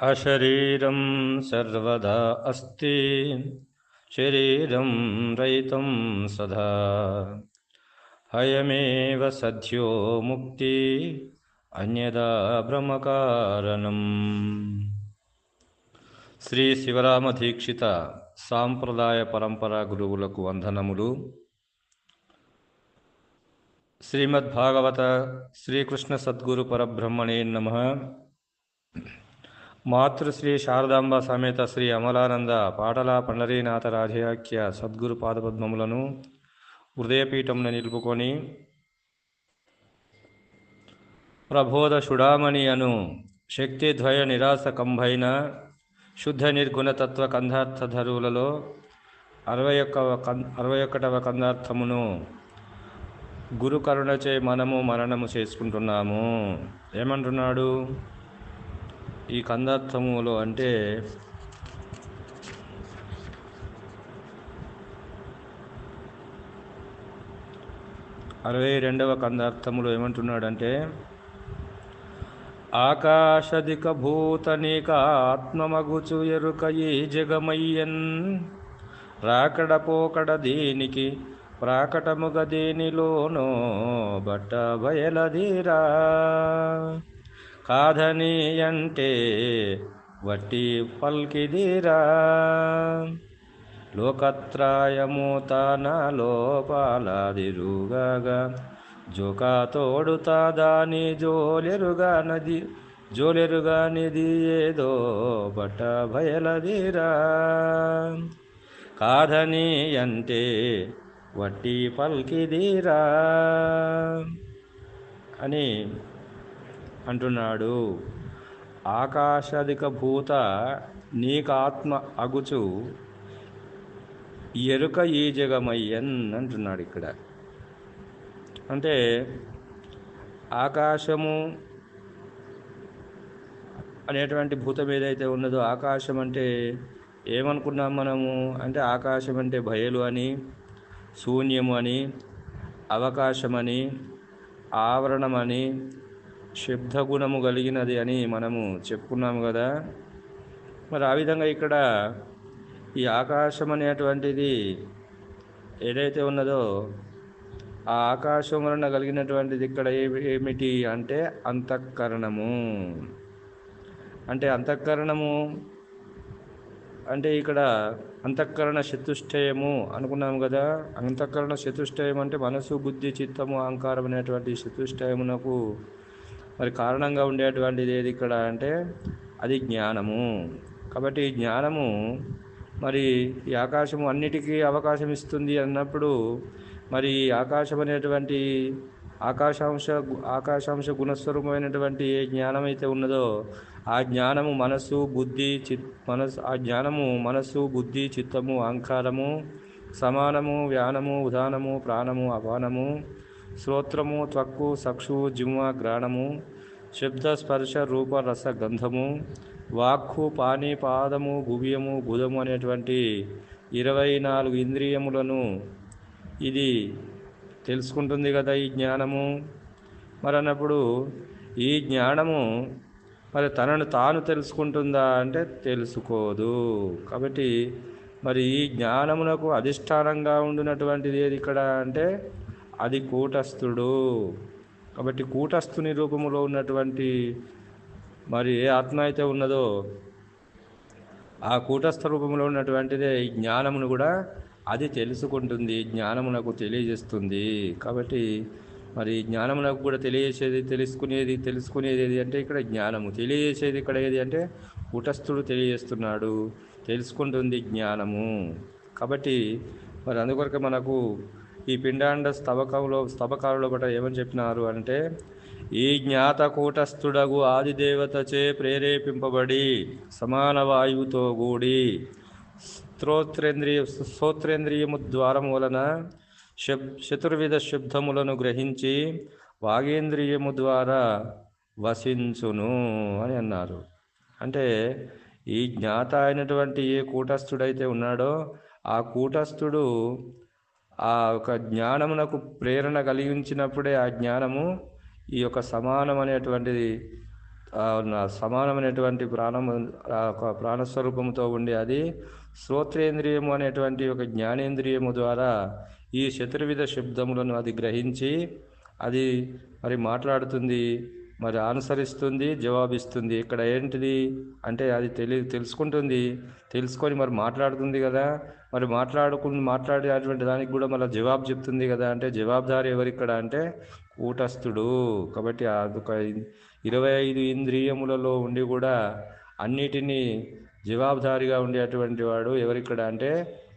అశరీరం సర్వదా అస్తి శరీరం రయితం సదా. అయమేవ సద్యో ముక్తి అన్యదా బ్రహ్మకారణం. శ్రీ శివరామ దీక్షిత సాంప్రదాయ పరంపరా గురువులకు వందనములు. శ్రీమద్భాగవత శ్రీకృష్ణ సద్గురు పరబ్రహ్మణే నమ. మాతృశ్రీ శారదాంబ సమేత శ్రీ అమలానంద పాటల పండరీనాథ రాజయాఖ్య సద్గురు పాదపద్మములను హృదయపీఠమున నిలుపుకొని ప్రబోధ షుడామణి అను శక్తిద్వయ నిరాశ కంభైన శుద్ధ నిర్గుణ తత్వ కందార్థధరువులలో అరవై ఒక్క కం అరవై ఒకటవ కందార్థమును గురుకరుణచే మనము మరణము చేసుకుంటున్నాము. ఏమంటున్నాడు? ఈ కందార్థములో అంటే అరవై రెండవ కందార్థములు ఏమంటున్నాడంటే ఆకాశదిక భూతనిక ఆత్మమగుచు ఎరుక ఈ జగమయ్యన్ రాకడ పోకడ దీనికి ప్రాకటముగ దేనిలోనో బట్ట బయలదీరా. కాదని అంటే వట్టి పల్కిదిరా. లోకత్రాయము తన లోపాలదిరుగా జోకా తోడుతా దాని జోలెరుగా నది జోలెరుగా నిది ఏదో బట్ట భయలదిరా. కాదని అంటే వట్టి పల్కిదిరా. అని అంటున్నాడు. ఆకాశాధిక భూత నీకాత్మ అగుచు ఎరుక ఈ జగమయ్యన్ అంటున్నాడు ఇక్కడ. అంటే ఆకాశము అనేటువంటి భూతం ఏదైతే ఉన్నదో ఆకాశం అంటే ఏమనుకున్నాం మనము? అంటే ఆకాశం అంటే బయలు అని శూన్యము అని అవకాశమని ఆవరణమని శబ్దగుణము కలిగినది అని మనము చెప్పుకున్నాము కదా. మరి ఆ విధంగా ఇక్కడ ఈ ఆకాశం అనేటువంటిది ఏదైతే ఉన్నదో ఆ ఆకాశం వలన కలిగినటువంటిది ఇక్కడ ఏమిటి అంటే అంతఃకరణము. అంటే అంతఃకరణము అంటే ఇక్కడ అంతఃకరణ చతుష్టయము అనుకున్నాము కదా. అంతఃకరణ చతుష్టయం అంటే మనసు బుద్ధి చిత్తము అహంకారం అనేటువంటి చతుష్టయమునకు మరి కారణంగా ఉండేటువంటిది ఏది ఇక్కడ అంటే అది జ్ఞానము. కాబట్టి జ్ఞానము మరి ఈ ఆకాశము అన్నిటికీ అవకాశం ఇస్తుంది అన్నప్పుడు మరి ఆకాశం అనేటువంటి ఆకాశాంశ ఆకాశాంశ గుణస్వరూపమైనటువంటి ఏ జ్ఞానం అయితే ఉన్నదో ఆ జ్ఞానము మనస్సు బుద్ధి చిత్ మనసు ఆ జ్ఞానము మనస్సు బుద్ధి చిత్తము అహంకారము సమానము వ్యానము ఉదానము ప్రాణము అపానము శ్రోత్రము త్వక్కు సక్షు జిమ్మ గ్రాణము శబ్ద స్పర్శ రూప రస గంధము వాక్కు పాని పాదము గువ్యము బుధము అనేటువంటి ఇరవై నాలుగు ఇంద్రియములను ఇది తెలుసుకుంటుంది కదా ఈ జ్ఞానము. మరి అన్నప్పుడు ఈ జ్ఞానము మరి తనను తాను తెలుసుకుంటుందా అంటే తెలుసుకోదు. కాబట్టి మరి ఈ జ్ఞానమునకు అధిష్టానంగా ఉండినటువంటిది ఏది ఇక్కడ అంటే అది కూటస్థుడు. కాబట్టి కూటస్థుని రూపంలో ఉన్నటువంటి మరి ఏ ఆత్మ అయితే ఉన్నదో ఆ కూటస్థ రూపంలో ఉన్నటువంటిదే ఈ జ్ఞానమును కూడా అది తెలుసుకుంటుంది జ్ఞానమునకు తెలియజేస్తుంది. కాబట్టి మరి జ్ఞానమునకు కూడా తెలియజేసేది తెలుసుకునేది తెలుసుకునేది ఏది అంటే ఇక్కడ జ్ఞానము. తెలియజేసేది ఇక్కడ ఏది అంటే కూటస్థుడు తెలియజేస్తున్నాడు తెలుసుకుంటుంది జ్ఞానము. కాబట్టి మరి అందుకొరకు మనకు ఈ పిండాండ స్తవకంలో స్తవకాలలో కూడా ఏమని చెప్పినారు అంటే ఈ జ్ఞాత కూటస్థుడగు ఆదిదేవతచే ప్రేరేపింపబడి సమాన వాయువుతో కూడి స్తోత్రేంద్రియ స్తోత్రేంద్రియము ద్వారం వలన శబ్ చతుర్విధ శబ్దములను గ్రహించి వాగేంద్రియము ద్వారా వసించును అని అన్నారు. అంటే ఈ జ్ఞాత అయినటువంటి ఏ కూటస్థుడైతే ఉన్నాడో ఆ కూటస్థుడు ఆ యొక్క జ్ఞానమునకు ప్రేరణ కలిగించినప్పుడే ఆ జ్ఞానము ఈ యొక్క సమానం అనేటువంటిది సమానమైనటువంటి ప్రాణము ఆ ప్రాణస్వరూపంతో ఉండి అది శ్రోత్రేంద్రియము అనేటువంటి ఒక జ్ఞానేంద్రియము ద్వారా ఈ చతుర్విధ శబ్దములను అది గ్రహించి అది మరి మాట్లాడుతుంది. మరి అనుసరిస్తుంది జవాబిస్తుంది. ఇక్కడ ఏంటిది అంటే అది తెలి తెలుసుకుంటుంది. తెలుసుకొని మరి మాట్లాడుతుంది కదా. మరి మాట్లాడుకు మాట్లాడేటువంటి దానికి కూడా మళ్ళీ జవాబు చెప్తుంది కదా. అంటే జవాబుదారి ఎవరిక్కడ అంటే కూటస్థుడు. కాబట్టి అదొక ఇరవై ఐదు ఇంద్రియములలో ఉండి కూడా అన్నిటినీ జవాబుదారిగా ఉండేటువంటి వాడు ఎవరిక్కడ అంటే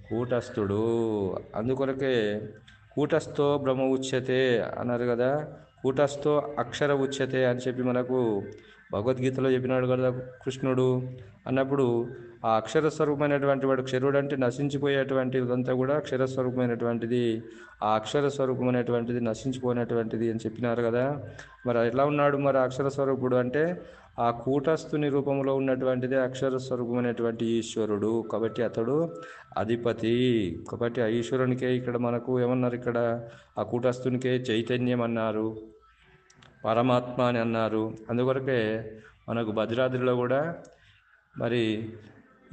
కూటస్థుడు. అందుకొరకే కూటస్థో బ్రహ్మ ఉచ్యతే అన్నారు కదా. కూటస్థో అక్షర ఉచ్యతే అని చెప్పి మనకు భగవద్గీతలో చెప్పినాడు కదా కృష్ణుడు. అన్నప్పుడు ఆ అక్షర స్వరూపమైనటువంటి వాడు క్షరుడు అంటే నశించిపోయేటువంటి ఇదంతా కూడా అక్షర స్వరూపమైనటువంటిది ఆ అక్షర స్వరూపమైనటువంటిది నశించిపోయినటువంటిది అని చెప్పినారు కదా. మరి ఎట్లా ఉన్నాడు మరి అక్షర స్వరూపుడు అంటే ఆ కూటస్థుని రూపంలో ఉన్నటువంటిది అక్షర స్వరూపమైనటువంటి ఈశ్వరుడు. కాబట్టి అతడు అధిపతి. కాబట్టి ఆ ఈశ్వరునికే ఇక్కడ మనకు ఏమన్నారు ఇక్కడ? ఆ కూటస్థునికే చైతన్యం అన్నారు. పరమాత్మ అని అన్నారు. అందుకొరకే మనకు భద్రాద్రిలో కూడా మరి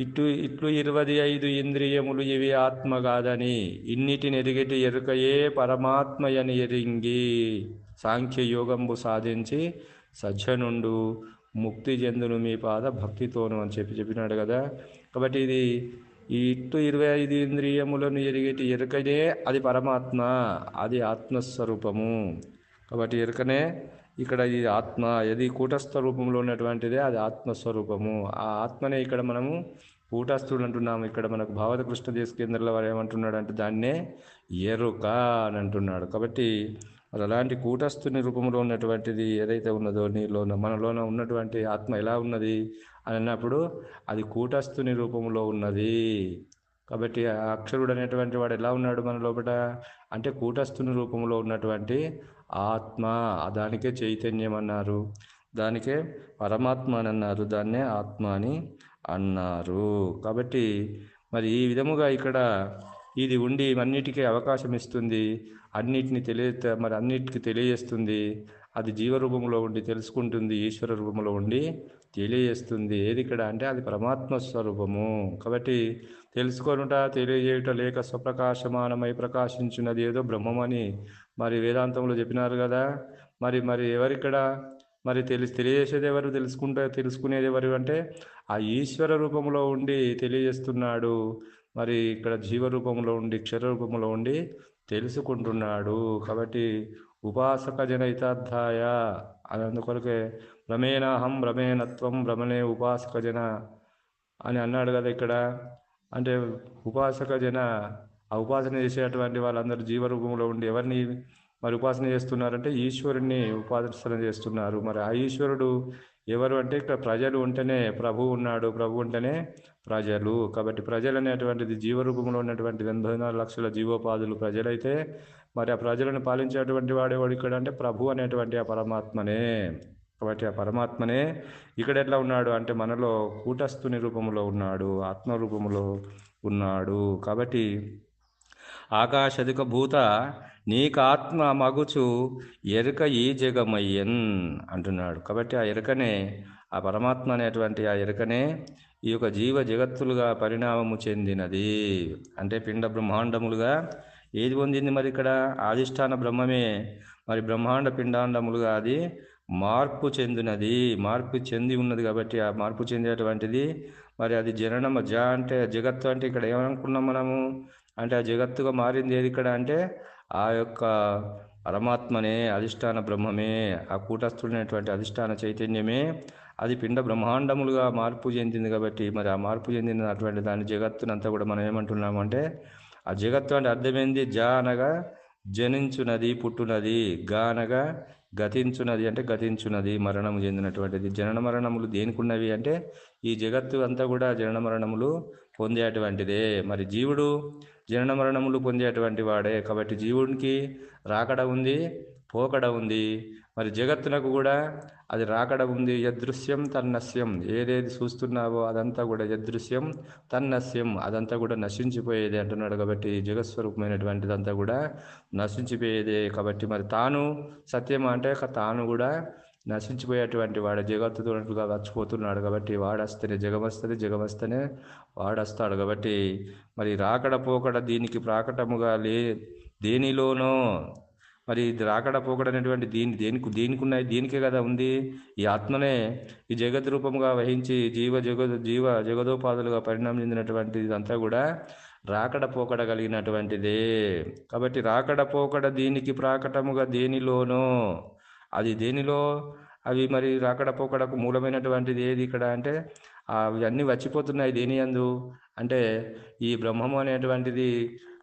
ఇటు ఇట్లు ఇరవై ఐదు ఇంద్రియములు ఇవి ఆత్మ కాదని ఇన్నిటిని ఎరిగేటి ఎరుకయే పరమాత్మయని ఎరింగి సాంఖ్య యోగంబు సాధించి సజ్జనుండు. ముక్తి చెందును మీ పాద భక్తితోను అని చెప్పి చెప్పినాడు కదా. కాబట్టి ఇది ఈ ఇట్టు ఇరవై ఐదు ఇంద్రియములను ఎరిగేటి ఎరుకనే అది పరమాత్మ అది ఆత్మస్వరూపము. కాబట్టి ఎరుకనే ఇక్కడ ఇది ఆత్మ ఇది కూటస్థ రూపంలో ఉన్నటువంటిదే అది ఆత్మస్వరూపము. ఆ ఆత్మనే ఇక్కడ మనము కూటస్థుడు అంటున్నాము. ఇక్కడ మనకు భావత కృష్ణ దేశ కేంద్రంలో వారు ఏమంటున్నాడు అంటే దాన్నే ఎరుక అని అంటున్నాడు. కాబట్టి మరి అలాంటి కూటస్థుని రూపంలో ఉన్నటువంటిది ఏదైతే ఉన్నదో నీలోన మనలోన ఉన్నటువంటి ఆత్మ ఎలా ఉన్నది అని అన్నప్పుడు అది కూటస్థుని రూపంలో ఉన్నది. కాబట్టి అక్షరుడు అనేటువంటి వాడు ఎలా ఉన్నాడు మన లోపల అంటే కూటస్థుని రూపంలో ఉన్నటువంటి ఆత్మ. దానికే చైతన్యం అన్నారు. దానికే పరమాత్మ అని అన్నారు. దాన్నే ఆత్మ అని అన్నారు. కాబట్టి మరి ఈ విధముగా ఇక్కడ ఇది ఉండి అన్నిటికీ అవకాశం ఇస్తుంది. అన్నిటిని తెలియ మరి అన్నిటికీ తెలియజేస్తుంది. అది జీవరూపంలో ఉండి తెలుసుకుంటుంది ఈశ్వర రూపంలో ఉండి తెలియజేస్తుంది. ఏది ఇక్కడ అంటే అది పరమాత్మ స్వరూపము. కాబట్టి తెలుసుకొనుట తెలియజేయుట లేక స్వప్రకాశమానమై ప్రకాశించినది ఏదో బ్రహ్మమని మరి వేదాంతంలో చెప్పినారు కదా. మరి మరి ఎవరిక్కడ? మరి తెలిసి తెలియజేసేది ఎవరు? తెలుసుకుంటే తెలుసుకునేది ఎవరు అంటే ఆ ఈశ్వర రూపంలో ఉండి తెలియజేస్తున్నాడు. మరి ఇక్కడ జీవరూపంలో ఉండి క్షర రూపంలో ఉండి తెలుసుకుంటున్నాడు. కాబట్టి ఉపాసక జనయితాధ్యాయ అని అందుకొరకే భ్రమేణాహం భ్రమేణత్వం భ్రమణే ఉపాసక జన అని అన్నాడు కదా ఇక్కడ. అంటే ఉపాసక జన ఆ ఉపాసన చేసేటువంటి వాళ్ళందరూ జీవరూపంలో ఉండి ఎవరిని మరి ఉపాసన చేస్తున్నారంటే ఈశ్వరుణ్ణి ఉపాసన చేస్తున్నారు. మరి ఆ ఈశ్వరుడు ఎవరు అంటే ఇక్కడ ప్రజలు ఉంటేనే ప్రభు ఉన్నాడు ప్రభు ఉంటేనే ప్రజలు. కాబట్టి ప్రజలు అనేటువంటిది జీవరూపంలో ఉన్నటువంటి ఎనభై నాలుగు లక్షల జీవోపాధులు ప్రజలైతే మరి ఆ ప్రజలను పాలించేటువంటి వాడేవాడు ఇక్కడ అంటే ప్రభు అనేటువంటి ఆ పరమాత్మనే. కాబట్టి ఆ పరమాత్మనే ఇక్కడ ఎట్లా ఉన్నాడు అంటే మనలో కూటస్థుని రూపంలో ఉన్నాడు ఆత్మ రూపంలో ఉన్నాడు. కాబట్టి ఆకాశదిక భూత నీకాత్మ మగుచు ఎరుక ఈ జగమయ్యన్ అంటున్నాడు. కాబట్టి ఆ ఎరుకనే ఆ పరమాత్మ అనేటువంటి ఆ ఎరుకనే ఈ యొక్క జీవ జగత్తులుగా పరిణామము చెందినది. అంటే పిండ బ్రహ్మాండములుగా ఏది పొందింది మరి ఇక్కడ? ఆదిష్టాన బ్రహ్మమే. మరి బ్రహ్మాండ పిండాండములుగా అది మార్పు చెందినది. మార్పు చెంది ఉన్నది కాబట్టి ఆ మార్పు చెందేటువంటిది. మరి అది జననం జ అంటే జగత్తు అంటే ఇక్కడ ఏమనుకున్నాం మనము? అంటే ఆ జగత్తుగా మారింది ఏది ఇక్కడ అంటే ఆ యొక్క పరమాత్మనే అధిష్టాన బ్రహ్మమే ఆ కూటస్థుడైనటువంటి అధిష్టాన చైతన్యమే అది పిండ బ్రహ్మాండములుగా మార్పు చెందింది కాబట్టి మరి ఆ మార్పు చెందినటువంటి దాని జగత్తునంతా కూడా మనం ఏమంటున్నాము అంటే ఆ జగత్తు అంటే అర్థమైంది జ అనగా జనించునది పుట్టునది గా అనగా గతించున్నది అంటే గతించునది మరణము చెందినటువంటిది. జనన మరణములు దేనికి ఉన్నవి అంటే ఈ జగత్తు అంతా కూడా జనన మరణములు పొందేటువంటిదే. మరి జీవుడు జనన మరణములు పొందేటువంటి వాడే. కాబట్టి జీవునికి రాకడ ఉంది పోకడ ఉంది. మరి జగత్తునకు కూడా అది రాకడ ఉంది. యదృశ్యం తన్నస్యం. ఏదేది చూస్తున్నావో అదంతా కూడా యదృశ్యం తన్నస్యం. అదంతా కూడా నశించిపోయేది అంటున్నాడు కాబట్టి జగత్స్వరూపమైనటువంటిదంతా కూడా నశించిపోయేదే కాబట్టి మరి తాను సత్యం అంటే తాను కూడా నశించిపోయేటువంటి వాడు జగత్తుగా వచ్చిపోతున్నాడు కాబట్టి వాడస్తేనే జగమస్తనే జగమస్తనే వాడస్తాడు కాబట్టి మరి రాకడ పోకడ దీనికి ప్రాకటముగా లే దేనిలోనో మరి ఇది రాకడ పోకడ అనేటువంటి దీని దేనికి దేనికి ఉన్నాయి దీనికే కదా ఉంది. ఈ ఆత్మనే ఈ జగత్ రూపంగా వహించి జీవ జగ జీవ జగదోపాదులుగా పరిణామం చెందినటువంటి ఇదంతా కూడా రాకడ పోకడ కలిగినటువంటిదే. కాబట్టి రాకడ పోకడ దీనికి ప్రాకటముగా దేనిలోనో అది దేనిలో? అవి మరి రాకడ పోకడకు మూలమైనటువంటిది ఏది ఇక్కడ అంటే అవి అన్నీ వచ్చిపోతున్నాయి దేని అందు అంటే ఈ బ్రహ్మము అనేటువంటిది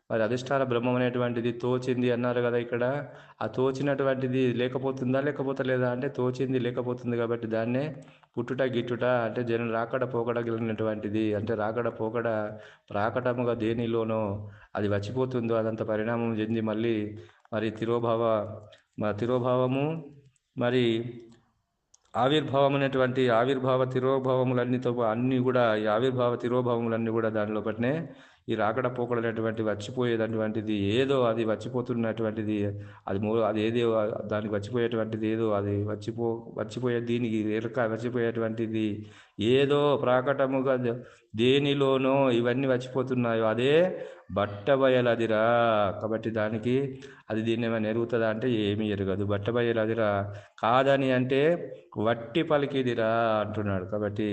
మరి అధిష్టాన బ్రహ్మం అనేటువంటిది తోచింది అన్నారు కదా ఇక్కడ. ఆ తోచినటువంటిది లేకపోతుందా లేకపోతే లేదా అంటే తోచింది లేకపోతుంది కాబట్టి దాన్నే పుట్టుట గిట్టుట అంటే జనం రాకడ పోకడ కలిగినటువంటిది. అంటే రాకడ పోకడ ప్రాకటముగా దేనిలోనో అది వచ్చిపోతుందో అదంత పరిణామం చెంది మళ్ళీ మరి తిరోభావ తిరోభావము మరి ఆవిర్భావం అనేటువంటి ఆవిర్భావ తిరోభావములన్నీతో అన్నీ కూడా ఈ ఆవిర్భావ తిరోభావములన్నీ కూడా దానిలో పట్టినే ఈ రాకడ పోకడ వచ్చిపోయేటటువంటిది ఏదో అది వచ్చిపోతున్నటువంటిది అది మూ అది ఏదో దానికి వచ్చిపోయేటువంటిది ఏదో అది వచ్చిపో వచ్చిపోయే దీనికి ఎరక వచ్చిపోయేటువంటిది ఏదో ప్రాకటముగా దేనిలోనో ఇవన్నీ వచ్చిపోతున్నాయో అదే బట్టబయలదిరా. కాబట్టి దానికి అది దీన్ని ఏమైనా ఎరుగుతుందా అంటే ఏమీ ఎరగదు. బట్టబయలదిరా. కాదని అంటే వట్టి పలికిదిరా అంటున్నాడు. కాబట్టి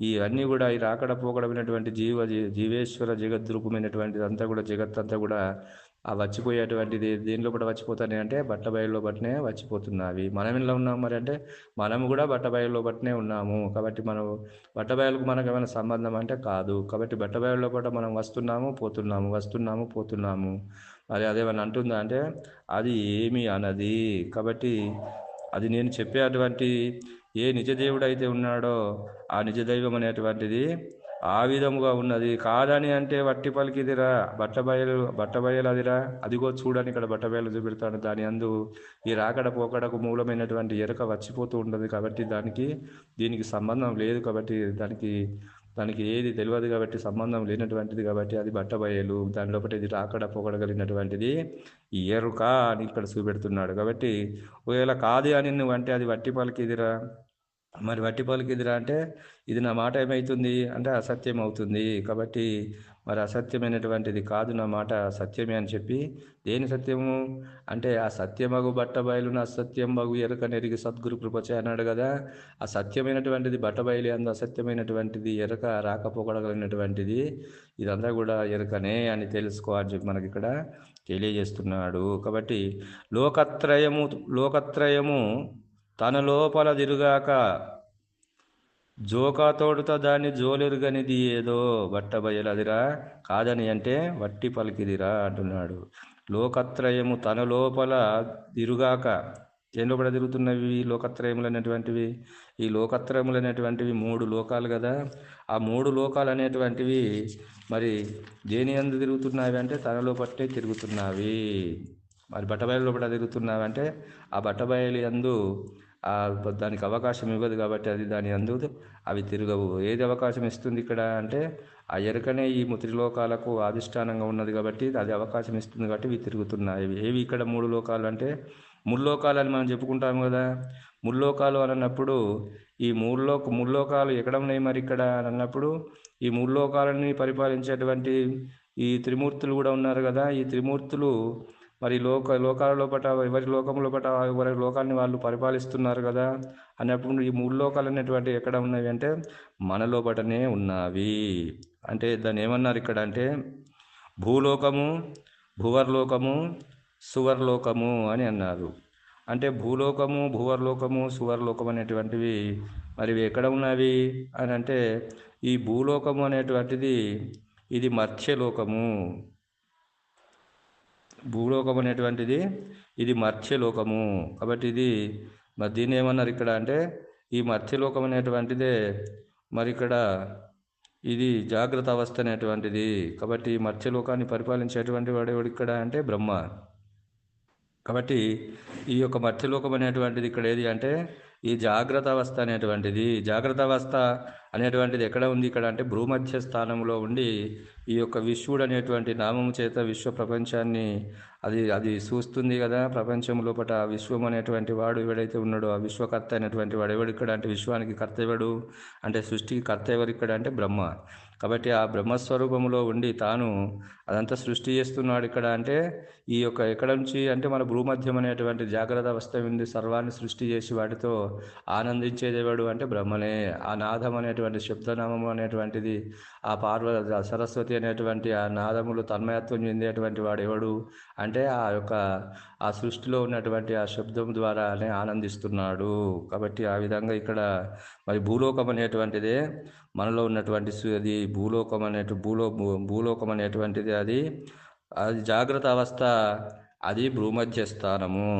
ఇవన్నీ కూడా ఈ రాకడ పోకడమైనటువంటి జీవ జీ- జీవేశ్వర జగద్రూపమైనటువంటిది అంతా కూడా జగత్ అంతా కూడా ఆ వచ్చిపోయేటువంటిది దేనిలో కూడా వచ్చిపోతాయి అంటే బట్ట బయలులో బట్టినే వచ్చిపోతున్నావి. మనం ఇలా ఉన్నాం మరి అంటే మనము కూడా బట్ట బయలులో బట్టినే ఉన్నాము. కాబట్టి మనం బట్ట బయలుకు మనకు ఏమైనా సంబంధం అంటే కాదు. కాబట్టి బట్ట బయలులో కూడా మనం వస్తున్నాము పోతున్నాము వస్తున్నాము పోతున్నాము. మరి అదేమన్నా అంటుందా అంటే అది ఏమి అనది. కాబట్టి అది నేను చెప్పేటువంటి ఏ నిజదేవుడు అయితే ఉన్నాడో ఆ నిజదైవం అనేటువంటిది ఆ విధముగా ఉన్నది. కాదని అంటే వట్టి పలికిదిరా బట్టబయలు బట్టబయలు అదిరా అదిగో చూడని ఇక్కడ బట్టబయలు చూపెడతాను దాని అందు ఈ రాకడ పోకడకు మూలమైనటువంటి ఎరక వచ్చిపోతూ ఉండదు కాబట్టి దానికి దీనికి సంబంధం లేదు కాబట్టి దానికి దానికి ఏది తెలియదు కాబట్టి సంబంధం లేనటువంటిది కాబట్టి అది బట్టబయలు దాని లోపల ఇది రాకడ పోకడగలిగినటువంటిది ఈ ఎరుక అని ఇక్కడ చూపెడుతున్నాడు. కాబట్టి ఒకవేళ కాదు అని నువ్వు అంటే అది వట్టి పలికిదిరా. మరి వట్టి పలికిదిరా అంటే ఇది నా మాట ఏమవుతుంది అంటే అసత్యం అవుతుంది. కాబట్టి మరి అసత్యమైనటువంటిది కాదు నా మాట సత్యమే అని చెప్పి దేని సత్యము? అంటే ఆ సత్యమగు బట్టబయలును అసత్యం మగు ఎరక నెరిగి సద్గురు కృపచే అన్నాడు కదా. ఆ సత్యమైనటువంటిది బట్టబయలు అందు అసత్యమైనటువంటిది ఎరక రాకపోకడగలిగినటువంటిది ఇదంతా కూడా ఎరకనే అని తెలుసుకోవాలని చెప్పి మనకి ఇక్కడ తెలియజేస్తున్నాడు. కాబట్టి లోకత్రయము లోకత్రయము తన లోపల తిరుగాక జోకా తోడుత దాన్ని జోలెరుగనిది ఏదో బట్టబయలదిరా కాదని అంటే వట్టి పలికిదిరా అంటున్నాడు. లోకత్రయము తన లోపల తిరుగాక దేని లోపల తిరుగుతున్నవి ఈ లోకత్రయములు అనేటువంటివి ఈ లోకత్రయములు అనేటువంటివి మూడు లోకాలు కదా. ఆ మూడు లోకాలు అనేటువంటివి మరి దేని ఎందు తిరుగుతున్నావి అంటే తనలో పట్టే తిరుగుతున్నవి. మరి బట్టబయలు లోపల తిరుగుతున్నావి అంటే ఆ బట్టబయలు ఎందు దానికి అవకాశం ఇవ్వదు కాబట్టి అది దాని అందు అవి తిరగవు. ఏది అవకాశం ఇస్తుంది ఇక్కడ అంటే ఆ ఎరకనే ఈ త్రిలోకాలకు అధిష్టానంగా ఉన్నది కాబట్టి అది అవకాశం ఇస్తుంది కాబట్టి ఇవి తిరుగుతున్నాయి. ఏవి ఇక్కడ మూడు లోకాలు అంటే ముల్లోకాలు అని మనం చెప్పుకుంటాం కదా. ముల్లోకాలు అని అన్నప్పుడు ఈ మూడులో ముల్లోకాలు ఎక్కడ ఉన్నాయి మరి ఇక్కడ అని అన్నప్పుడు ఈ ముల్లోకాలని పరిపాలించేటువంటి ఈ త్రిమూర్తులు కూడా ఉన్నారు కదా. ఈ త్రిమూర్తులు మరి లోక లోకాల లోపట ఎవరి లోకం లోపట ఎవరి లోకాన్ని వాళ్ళు పరిపాలిస్తున్నారు కదా? అన్నప్పుడు ఈ మూడు లోకాలు అనేటువంటి ఎక్కడ ఉన్నవి అంటే మన లోపటనే ఉన్నవి. అంటే దాన్ని ఏమన్నారు ఇక్కడ అంటే భూలోకము భువర్లోకము సువర్లోకము అని అన్నారు. అంటే భూలోకము భువర్లోకము సువర్లోకం అనేటువంటివి మరి ఎక్కడ ఉన్నవి? అని అంటే ఈ భూలోకము అనేటువంటిది ఇది మత్స్యలోకము భూలోకం అనేటువంటిది ఇది మత్స్యలోకము కాబట్టి ఇది మరి దీన్ని ఏమన్నారు ఇక్కడ అంటే ఈ మత్స్యలోకం అనేటువంటిదే మరి ఇక్కడ ఇది జాగ్రత్త అవస్థ అనేటువంటిది. కాబట్టి ఈ మత్స్యలోకాన్ని పరిపాలించేటువంటి వాడు ఎవడు ఇక్కడ అంటే బ్రహ్మ. కాబట్టి ఈ యొక్క మత్స్యలోకం అనేటువంటిది ఇక్కడ ఏది అంటే ఈ జాగ్రత్త అవస్థ అనేటువంటిది జాగ్రత్త అవస్థ అనేటువంటిది ఎక్కడ ఉంది ఇక్కడ అంటే భూమధ్య స్థానంలో ఉండి ఈ యొక్క విశ్వడు అనేటువంటి నామము చేత విశ్వ ప్రపంచాన్ని అది అది చూస్తుంది కదా ప్రపంచం లోపల విశ్వం అనేటువంటి వాడు ఎవడైతే ఉన్నాడో ఆ విశ్వకర్త అనేటువంటి వాడు ఎవడు ఇక్కడ అంటే విశ్వానికి కర్త ఎవడు? అంటే సృష్టికి కర్త ఎవరు ఇక్కడ అంటే బ్రహ్మ. కాబట్టి ఆ బ్రహ్మస్వరూపంలో ఉండి తాను అదంతా సృష్టి చేస్తున్నాడు ఇక్కడ అంటే ఈ యొక్క ఎక్కడ నుంచి అంటే మన భూమధ్యం అనేటువంటి జాగ్రత్త అవస్థ ఉంది సర్వాన్ని సృష్టి చేసి వాటితో ఆనందించేదేవాడు అంటే బ్రహ్మనే. ఆ నాదం అనేటువంటి శబ్దనామము అనేటువంటిది ఆ పార్వ సరస్వతి అనేటువంటి ఆ నాదములు తన్మయత్వం చెందేటువంటి వాడు ఎవడు అంటే ఆ యొక్క ఆ సృష్టిలో ఉన్నటువంటి ఆ శబ్దం ద్వారానే ఆనందిస్తున్నాడు. కాబట్టి ఆ విధంగా ఇక్కడ మరి భూలోకం అనేటువంటిదే మనలో ఉన్నటువంటి అది భూలోకం అనేటు భూలో భూలోకం అనేటువంటిది అది అది జాగ్రత్త అవస్థ అది భూమధ్య స్థానము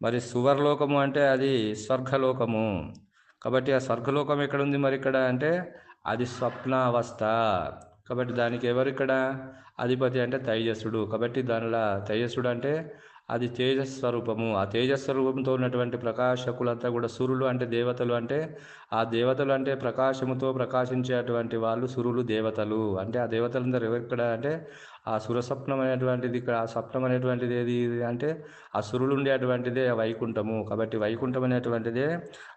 మరి సువర్లోకము అంటే అది స్వర్గలోకము. కాబట్టి ఆ స్వర్గలోకం ఎక్కడ ఉంది మరి ఇక్కడ అంటే అది స్వప్న అవస్థ కాబట్టి దానికి ఎవరు ఇక్కడ? అధిపతి అంటే తైజసుడు కాబట్టి దానిలో తైజసుడు అంటే అది తేజస్వరూపము ఆ తేజస్వరూపంతో ఉన్నటువంటి ప్రకాశకులంతా కూడా సురులు అంటే దేవతలు అంటే ఆ దేవతలు అంటే ప్రకాశముతో ప్రకాశించేటువంటి వాళ్ళు సురులు దేవతలు. అంటే ఆ దేవతలందరూ ఎక్కడ అంటే ఆ సురస్వప్నం అనేటువంటిది ఇక్కడ ఆ స్వప్నం అనేటువంటిది ఏది అంటే ఆ సురులు ఉండేటువంటిదే వైకుంఠము. కాబట్టి వైకుంఠం అనేటువంటిదే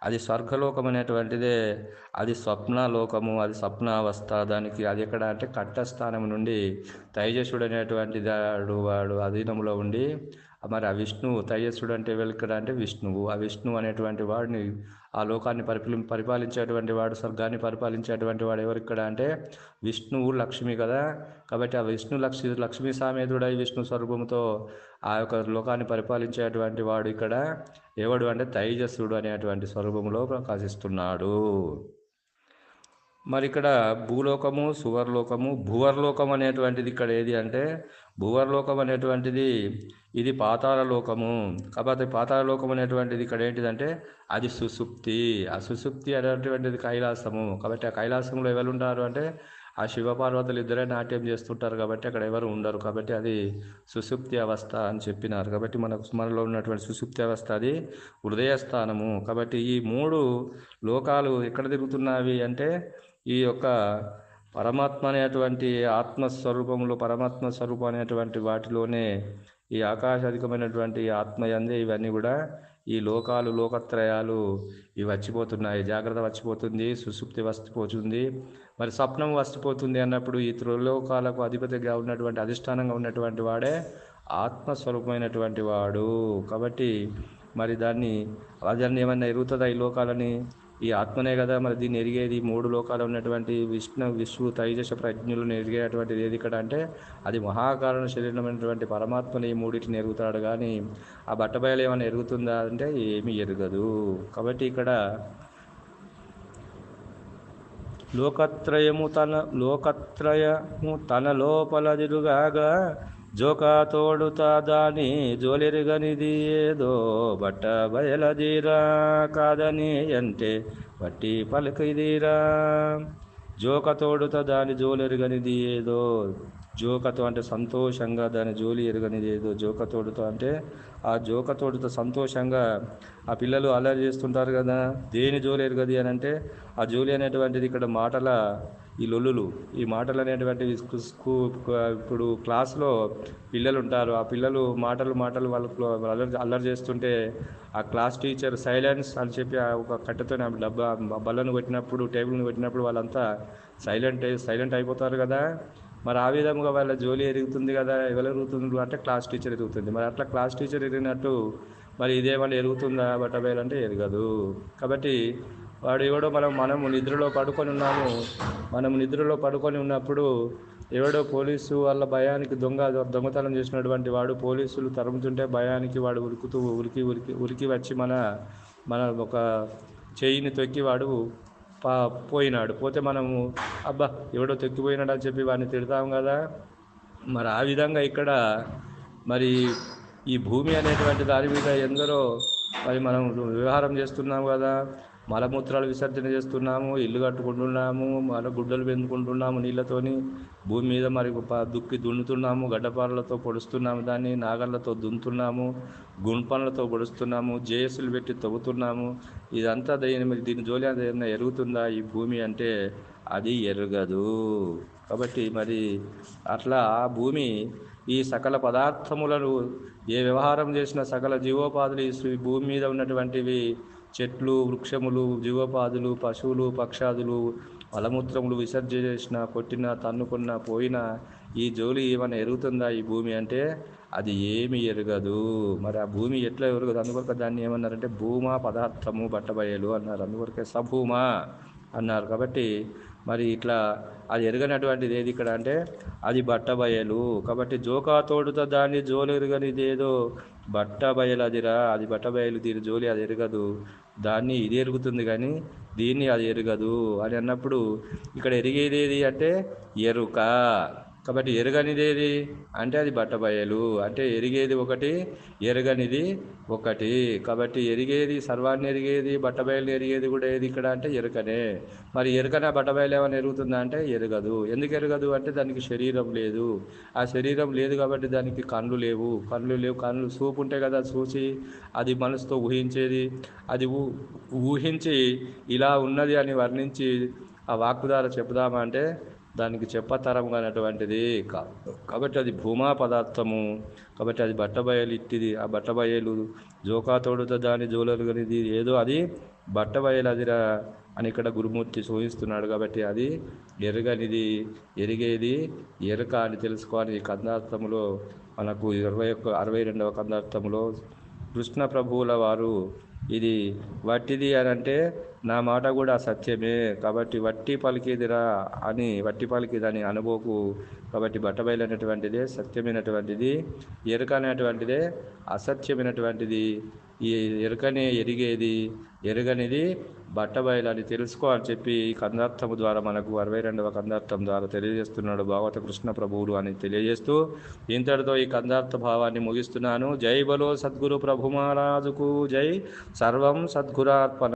అది స్వర్గలోకం అనేటువంటిదే అది స్వప్నలోకము అది స్వప్నావస్థ. దానికి అది ఎక్కడ అంటే కట్టస్థానం నుండి తైజసుడు అనేటువంటి వాడు వాడు అధీనంలో ఉండి మరి ఆ విష్ణువు తైజస్సుడు అంటే వెలుకడ అంటే విష్ణువు. ఆ విష్ణువు అనేటువంటి వాడిని ఆ లోకాన్ని పరిపాలి పరిపాలించేటువంటి వాడు స్వర్గాన్ని పరిపాలించేటువంటి వాడు ఎవరు ఇక్కడ అంటే విష్ణువు లక్ష్మి కదా. కాబట్టి ఆ విష్ణు లక్ష్మి లక్ష్మీ సామేతుడై విష్ణు స్వరూపంతో ఆ యొక్క లోకాన్ని పరిపాలించేటువంటి వాడు ఇక్కడ ఎవడు అంటే తైజస్సుడు అనేటువంటి స్వరూపంలో ప్రకాశిస్తున్నాడు. మరి ఇక్కడ భూలోకము సువర్లోకము భువర్లోకం అనేటువంటిది ఇక్కడ ఏది అంటే భూవర్లోకం అనేటువంటిది ఇది పాతాల లోకము. కాబట్టి పాతాల లోకం అనేటువంటిది ఇక్కడ ఏంటిదంటే అది సుసుప్తి. ఆ సుసుప్తి అనేటువంటిది కైలాసము. కాబట్టి ఆ కైలాసంలో ఎవరు ఉంటారు అంటే ఆ శివపార్వతులు ఇద్దరే నాట్యం చేస్తుంటారు కాబట్టి అక్కడ ఎవరు ఉండరు. కాబట్టి అది సుసుప్తి అవస్థ అని చెప్పినారు. కాబట్టి మనకు మనలో ఉన్నటువంటి సుసుప్తి అవస్థ అది హృదయస్థానము కాబట్టి ఈ మూడు లోకాలు ఎక్కడ తిరుగుతున్నవి అంటే ఈ యొక్క పరమాత్మ అనేటువంటి ఆత్మస్వరూపంలో పరమాత్మ స్వరూపం అనేటువంటి వాటిలోనే ఈ ఆకాశాధికమైనటువంటి ఆత్మయందే ఇవన్నీ కూడా ఈ లోకాలు లోకత్రయాలు ఇవి వచ్చిపోతున్నాయి. జాగ్రత్త వచ్చిపోతుంది సుసుప్తి వస్తుపోతుంది. మరి స్వప్నం వస్తుపోతుంది అన్నప్పుడు ఈ త్రిలోకాలకు అధిపతిగా ఉన్నటువంటి అధిష్టానంగా ఉన్నటువంటి వాడే ఆత్మస్వరూపమైనటువంటి వాడు. కాబట్టి మరి దాన్ని దాన్ని ఏమన్నా ఎరుగుతుందా ఈ లోకాలని? ఈ ఆత్మనే కదా మరి దీన్ని ఎరిగేది? మూడు లోకాలు ఉన్నటువంటి విష్ణు విశ్వ తైజస ప్రజ్ఞులను ఎరిగేటువంటిది ఏది ఇక్కడ అంటే అది మహాకారణ శరీరమైనటువంటి పరమాత్మని ఈ మూడింటిని ఎరుగుతాడు. కానీ ఆ బట్టబయలు ఏమైనా ఎరుగుతుందా అంటే ఏమీ ఎరగదు. కాబట్టి ఇక్కడ లోకత్రయము తన లోకత్రయము తన లోపల తిరుగాగా జోకా తోడుతా దాని జోలిరుగనిది ఏదో బట్ట బయలదీరా కాదని అంటే బట్టి పలకదిరా. జోక తోడుత దాని జోలెరుగనిది ఏదో జోకతో అంటే సంతోషంగా దాని జోలి ఎరగనిది ఏదో జోక తోడుతో అంటే ఆ జోకతోటితో సంతోషంగా ఆ పిల్లలు అల్లరి చేస్తుంటారు కదా దేని జోలేరు కదా అని అంటే ఆ జోలి అనేటువంటిది ఇక్కడ మాటల ఈ లొల్లులు ఈ మాటలు అనేటువంటివి ఇప్పుడు క్లాస్లో పిల్లలు ఉంటారు ఆ పిల్లలు మాటలు మాటలు వాళ్ళకు అల్లరి అల్లరి చేస్తుంటే ఆ క్లాస్ టీచర్ సైలెన్స్ అని చెప్పి ఆ ఒక కట్టెతో డబ్బా బల్లను కొట్టినప్పుడు టేబుల్ని కొట్టినప్పుడు వాళ్ళంతా సైలెంట్ సైలెంట్ అయిపోతారు కదా. మరి ఆ విధంగా వాళ్ళ జోలి ఎరుగుతుంది కదా ఎవరు ఎరుగుతుంది అంటే క్లాస్ టీచర్ ఎరుగుతుంది మరి అట్లా క్లాస్ టీచర్ ఎరిగినట్టు మరి ఇదేమన్నా ఎరుగుతుందా బట్టబయలు అంటే ఎరగదు కాబట్టి వాడు ఎవడో మనం మనము నిద్రలో పడుకొని ఉన్నాము. మనం నిద్రలో పడుకొని ఉన్నప్పుడు ఎవడో పోలీసు వాళ్ళ భయానికి దొంగ దొంగతనం చేసినటువంటి వాడు పోలీసులు తరుముతుంటే భయానికి వాడు ఉరుకుతూ ఉరికి ఉరికి ఉరికి వచ్చి మన మన ఒక చెయ్యిని తొక్కి వాడు పోయినాడు. పోతే మనము అబ్బా ఎవడో తొక్కిపోయినాడు అని చెప్పి వాడిని తిడతాం కదా. మరి ఆ విధంగా ఇక్కడ మరి ఈ భూమి అనేటువంటి దాని మీద ఎందరో మరి మనం వ్యవహారం చేస్తున్నాం కదా. మలమూత్రాలు విసర్జన చేస్తున్నాము ఇల్లు కట్టుకుంటున్నాము మల గుడ్డలు పెంచుకుంటున్నాము నీళ్ళతోని. భూమి మీద మరి ప- దుక్కి దున్నుతున్నాము గడ్డపారలతో పొడుస్తున్నాము దాన్ని నాగళ్ళతో దున్నుతున్నాము గుణపనులతో పొడుస్తున్నాము జేఎస్లు పెట్టి తవ్వుతున్నాము. ఇదంతా దీని దీని జోలి ఏదైనా ఎరుగుతుందా ఈ భూమి అంటే? అది ఎరగదు. కాబట్టి మరి అట్లా ఆ భూమి ఈ సకల పదార్థములను ఏ వ్యవహారం చేసిన సకల జీవోపాధులు ఈ భూమి మీద ఉన్నటువంటివి చెట్లు వృక్షములు జీవపాదులు పశువులు పక్షాదులు మలమూత్రములు విసర్జన చేసిన కొట్టిన తన్నుకున్న పోయిన ఈ జోలి ఏమైనా ఎరుగుతుందా ఈ భూమి అంటే? అది ఏమి ఎరగదు. మరి ఆ భూమి ఎట్లా ఎరగదు? అందుకొరకు దాన్ని ఏమన్నారంటే భూమా పదార్థము బట్టబయలు అన్నారు. అందుకొరకే సభూమా అన్నారు. కాబట్టి మరి ఇట్లా అది ఎరగనటువంటిది ఏది ఇక్కడ అంటే అది బట్టబయలు. కాబట్టి జోకా తోడుతో దాన్ని జోలు ఎరగనిదేదో బట్ట బయలు అదిరా అది బట్ట బయలు దీని జోలి అది ఎరగదు. దాన్ని ఇది ఎరుగుతుంది కానీ దీన్ని అది ఎరగదు అని అన్నప్పుడు ఇక్కడ ఎరిగేది ఏది అంటే ఎరుక. కాబట్టి ఎరగనిదేది అంటే అది బట్టబయలు. అంటే ఎరిగేది ఒకటి ఎరగనిది ఒకటి. కాబట్టి ఎరిగేది సర్వాన్ని ఎరిగేది బట్టబయలు ఎరిగేది కూడా ఏది ఇక్కడ అంటే ఎరుకనే మరి ఎరుకన బట్టబయలు ఏమైనా ఎరుగుతుందా అంటే ఎరగదు. ఎందుకు ఎరగదు అంటే దానికి శరీరం లేదు. ఆ శరీరం లేదు కాబట్టి దానికి కళ్ళు లేవు. కళ్ళు లేవు. కళ్ళు సూపు ఉంటే కదా చూసి అది మనసుతో ఊహించేది. అది ఊ ఊహించి ఇలా ఉన్నది అని వర్ణించి ఆ వాక్కు ద్వారా చెప్దామంటే దానికి చెప్పతరం కాదు. కాబట్టి అది భూమా పదార్థము. కాబట్టి అది బట్టబయలు ఇట్టిది. ఆ బట్టబయలు జోకా తోడుతో దాని జోలలు అనేది ఏదో అది బట్టబయలు అదిరా అని ఇక్కడ గురుమూర్తి సూచిస్తున్నాడు కాబట్టి అది ఎరగనిది ఎరిగేది ఎరక అని తెలుసుకోవాలి ఈ కందార్థములో. మనకు ఇరవై ఒక్క అరవై రెండవ కందార్థములో కృష్ణ ప్రభువుల వారు ఇది వట్టిది అని అంటే నా మాట కూడా సత్యమే కాబట్టి వట్టి పలికిదిరా అని వట్టి పలికేదని అనుభవకు కాబట్టి బట్టబయలైనటువంటిదే సత్యమైనటువంటిది ఎరుక అనేటువంటిదే అసత్యమైనటువంటిది. ఈ ఎరుకని ఎరిగేది ఎరుగనిది బట్టబయలు అని తెలుసుకో అని చెప్పి ఈ కందార్థము ద్వారా మనకు అరవై రెండవ కందార్థం ద్వారా తెలియజేస్తున్నాడు భాగవత కృష్ణ ప్రభువులు అని తెలియజేస్తూ ఇంతటితో ఈ కందార్థ భావాన్ని ముగిస్తున్నాను. జై బలో సద్గురు ప్రభు మహారాజుకు జై. సర్వం సద్గురార్పణ.